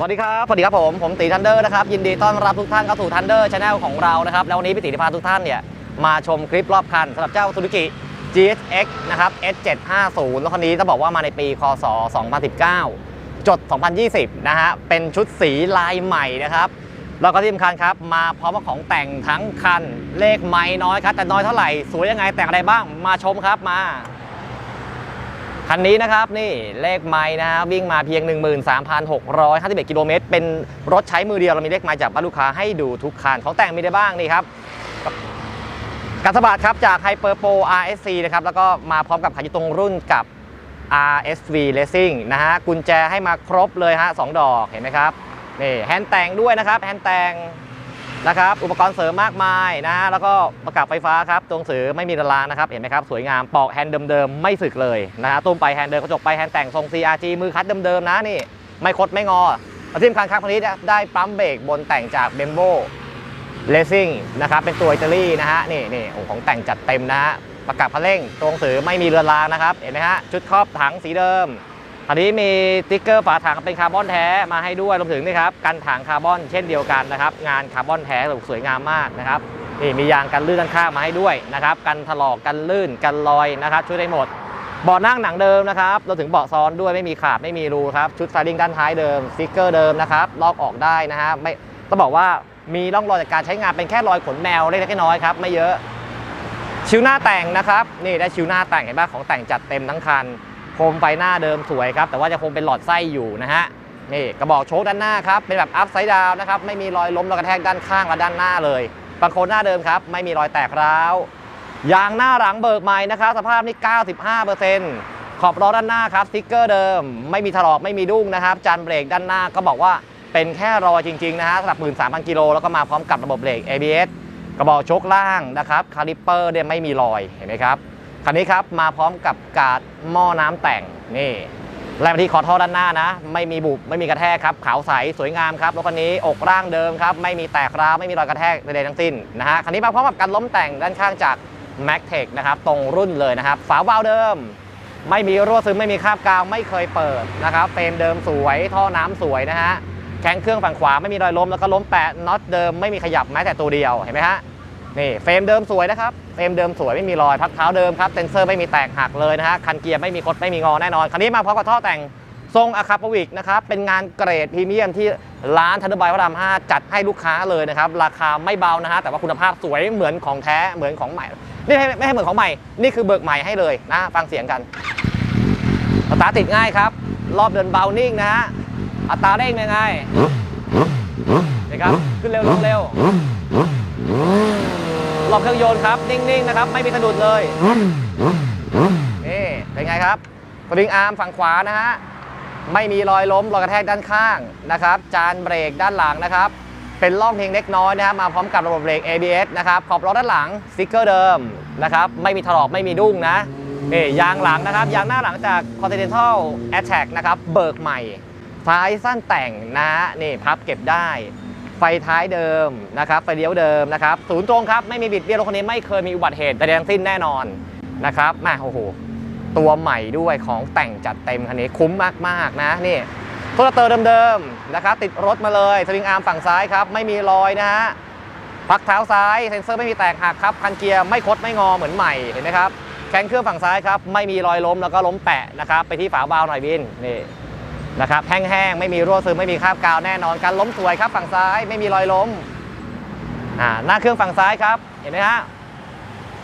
สวัสดีครับ สวัสดีครับผม ผมตีทันเดอร์นะครับ ยินดีต้อนรับทุกท่านเข้าสู่ทันเดอร์ชาแนลของเรานะครับ แล้ววันนี้พี่ตีจะพาทุกท่านเนี่ย มาชมคลิปรอบคันสำหรับเจ้า Suzuki GSX นะครับ S750 แล้วคันนี้ต้องบอกว่ามาในปี คศ 2019 จด 2020 นะฮะ เป็นชุดสีลายใหม่นะครับ แล้วก็ที่สำคัญครับ มาพร้อมกับของแต่งทั้งคัน เลขไม่น้อยครับ แต่น้อยเท่าไหร่ สวยยังไงแต่งอะไรบ้าง มาชมครับ มา คันนี้นะครับนี่เลขไม้นะฮะวิ่งมาเพียง 13,651กิโลเมตรเป็นรถใช้มือเดียวเรามีเลขไม้จากบ้านลูกค้าให้ดูทุกคันของแต่งมีได้บ้างนี่ครับกัสบัดครับจาก Hyper Pro RSC นะครับแล้วก็มาพร้อมกับขายุตรงรุ่นกับ RSV Racing นะฮะกุญแจให้มาครบเลยฮะสองดอกเห็นไหมครับนี่แฮนด์แต่งด้วยนะครับแฮนด์แต่ง นะครับ อุปกรณ์เสริมมากมายนะฮะแล้วก็ประกับไฟฟ้าครับตัวหนังสือไม่มีระลางนะครับ เห็นไหมครับ สวยงาม ปอกแฮนด์เดิมๆ ไม่สึกเลยนะฮะตุ้มไปแฮนด์เดิมกระจกไปแฮนด์แต่งทรง CRG มือคัดเดิมๆ นะนี่ ไม่คดไม่งอและที่สำคัญครับคันนี้ได้ปั๊มเบรกบนแต่งจากเบมโบเลซิ่งนะครับ เป็นตัวอิตาลีนะฮะ นี่นี่ของแต่งจัดเต็มนะฮะ ประกับพระเร่งตัวหนังสือไม่มีเรือนรางนะครับ เห็นไหมฮะ ชุดครอบถังสีเดิม อันนี้มีติ๊กเกอร์ฝาถังเป็นคาร์บอนแท้มาให้ด้วยรวมถึงนี่ครับกันถังคาร์บอนเช่นเดียวกันนะครับงานคาร์บอนแท้สวยงามมากนะครับนี่มียางกันลื่นด้านข้างมาให้ด้วยนะครับกันถลอกกันลื่นกันลอยนะครับช่วยได้หมดเบาะนั่งหนังเดิมนะครับเราถึงเบาะซ้อนด้วยไม่มีขาดไม่มีรูครับชุดไฟลิ่งด้านท้ายเดิมสติ๊กเกอร์เดิมนะครับลอกออกได้นะฮะไม่ต้องบอกว่ามีร่องรอยจากการใช้งานเป็นแค่รอยขนแมวเล็กๆน้อยๆครับไม่เยอะ ชิวหน้าแต่งนะครับนี่ได้ชิวหน้าแต่งเห็นป่ะของแต่งจัดเต็มทั้งคัน โคมไฟหน้าเดิมสวยครับ แต่ว่าจะคงเป็นหลอดไส้อยู่นะฮะ นี่กระบอกโชคด้านหน้าครับ เป็นแบบอัพไซด์ดาวนะครับ ไม่มีรอยล้มรอยกระแทกด้านข้างและด้านหน้าเลยบางโคนหน้าเดิมครับ ไม่มีรอยแตกร้าว ยางหน้าหลังเบิกใหม่นะครับ สภาพนี่95%ขอบล้อด้านหน้าครับสติ๊กเกอร์เดิม ไม่มีถลอกไม่มีดุ้งนะครับ จานเบรกด้านหน้าก็บอกว่าเป็นแค่รอยจริง ๆ นะฮะสำหรับ 13,000 กิโลแล้วก็มาพร้อมกับระบบเบรก ABS กระบอกโชคล่างนะครับ คาลิปเปอร์เนี่ยไม่มีรอย เห็นไหมครับ คันนี้ครับมาพร้อมกับกาดหม้อน้ำแต่งนี่แรงที่คอท่อด้านหน้านะ ไม่มีบุบไม่มีกระแทกครับขาวใสสวยงามครับรถคันนี้อกร่างเดิมครับไม่มีแตกร้าวไม่มีรอยกระแทกใดๆทั้งสิ้นนะฮะคันนี้มาพร้อมกับการล้มแต่งด้านข้างจาก m a c t e c นะครับตรงรุ่นเลยนะครับ ฝาวาล์วเดิม ไม่มีรั่วซึมไม่มีคราบกาวไม่เคยเปิดนะครับเฟรมเดิมสวยท่อน้ำสวยนะฮะแข้งเครื่องฝั่งขวาไม่มีรอยล้มแล้วก็ล้มแปะน็อตเดิมไม่มีขยับแม้แต่ตัวเดียวเห็นไหมฮะนี่เฟรมเดิมสวยนะครับ เฟรมเดิมสวยไม่มีรอยพักเท้าเดิมครับเซนเซอร์ไม่มีแตกหักเลยนะฮะคันเกียร์ไม่มีคดไม่มีงอแน่นอนคันนี้มาพร้อมกับท่อแต่งทรงอะคาปวิกนะครับเป็นงานเกรดพรีเมียมที่ร้านทันเดอร์บายพระราม5จัดให้ลูกค้าเลยนะครับราคาไม่เบานะฮะแต่ว่าคุณภาพสวยเหมือนของแท้เหมือนของใหม่นี่ไม่ไม่ให้เหมือนของใหม่นี่คือเบิกใหม่ให้เลยนะฟังเสียงกันสตาร์ทติดง่ายครับ รอบเดินเบานิ่งนะฮะอัตราเร่งเป็นไงนะครับขึ้นเร็วลงเร็วรอบ เครื่องยนต์ครับ นิ่ง ๆ นะครับ ไม่มีสะดุดเลยนี่เป็นไงครับสปริงอาร์มฝั่งขวานะฮะไม่มีรอยล้มรอยกระแทกด้านข้างนะครับ จานเบรกด้านหลังนะครับ เป็นร่องเพียงเล็กน้อยนะครับมาพร้อมกับระบบเบรก ABS นะครับขอบล้อด้านหลังสติ๊กเกอร์เดิมนะครับ ไม่มีถลอกไม่มีดุ้งนะนี่ยางหลังนะครับ ยางหน้าหลังจาก Continental Attack นะครับ เบิกใหม่ท้ายสั้นแต่งนะฮะนี่พับเก็บได้ ไฟท้ายเดิมนะครับไฟเลี้ยวเดิมนะครับศูนย์ตรงครับไม่มีบิดเบี้ยวรถคันนี้ไม่เคยมีอุบัติเหตุใดๆทั้งสิ้นแน่นอนนะครับม่โอ้โหตัวใหม่ด้วยของแต่งจัดเต็มคันนี้คุ้มมากๆนะนี่โทรเตอร์เดิมๆนะครับติดรถมาเลยสวิงอาร์มฝั่งซ้ายครับไม่มีรอยนะฮะพักเท้าซ้ายเซ็นเซอร์ไม่มีแตกหักครับคันเกียร์ไม่คดไม่งอเหมือนใหม่เห็นไหมครับแข้งเครื่องฝั่งซ้ายครับไม่มีรอยล้มแล้วก็ล้มแปะนะครับไปที่ฝาบาวหน่อยบินนี่ นะครับแห้งๆไม่มีรั่วซึมไม่มีคราบกาวแน่นอนการล้มสวยครับฝั่งซ้ายไม่มีรอยล้มอ่าหน้าเครื่องฝั่งซ้ายครับ เห็นไหมฮะ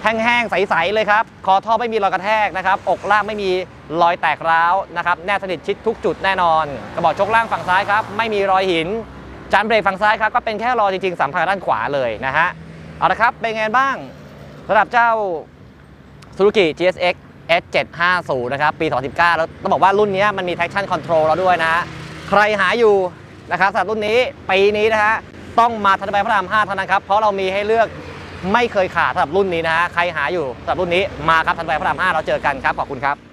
แห้งๆใสๆเลยครับคอท่อไม่มีรอยกระแทกนะครับอกล่างไม่มีรอยแตกร้าวนะครับแนบสนิทชิดทุกจุดแน่นอน กระบอกชกล่างฝั่งซ้ายครับไม่มีรอยหิน จานเบรกฝั่งซ้ายครับก็เป็นแค่รอยจริงๆสัมผัสด้านขวาเลยนะฮะเอาละครับเป็นไงบ้างสำหรับเจ้า Suzuki GSX S750 นะครับ ปี 2019 แล้วต้องบอกว่ารุ่นนี้มันมี traction control แล้วด้วยนะฮะใครหาอยู่นะครับสำหรับรุ่นนี้ปีนี้นะฮะต้องมาทันใบพระราม5เท่านั้นครับ เพราะเรามีให้เลือกไม่เคยขาดสำหรับรุ่นนี้นะฮะใครหาอยู่สำหรับรุ่นนี้มาครับทันใบพระราม5เราเจอกันครับขอบคุณครับ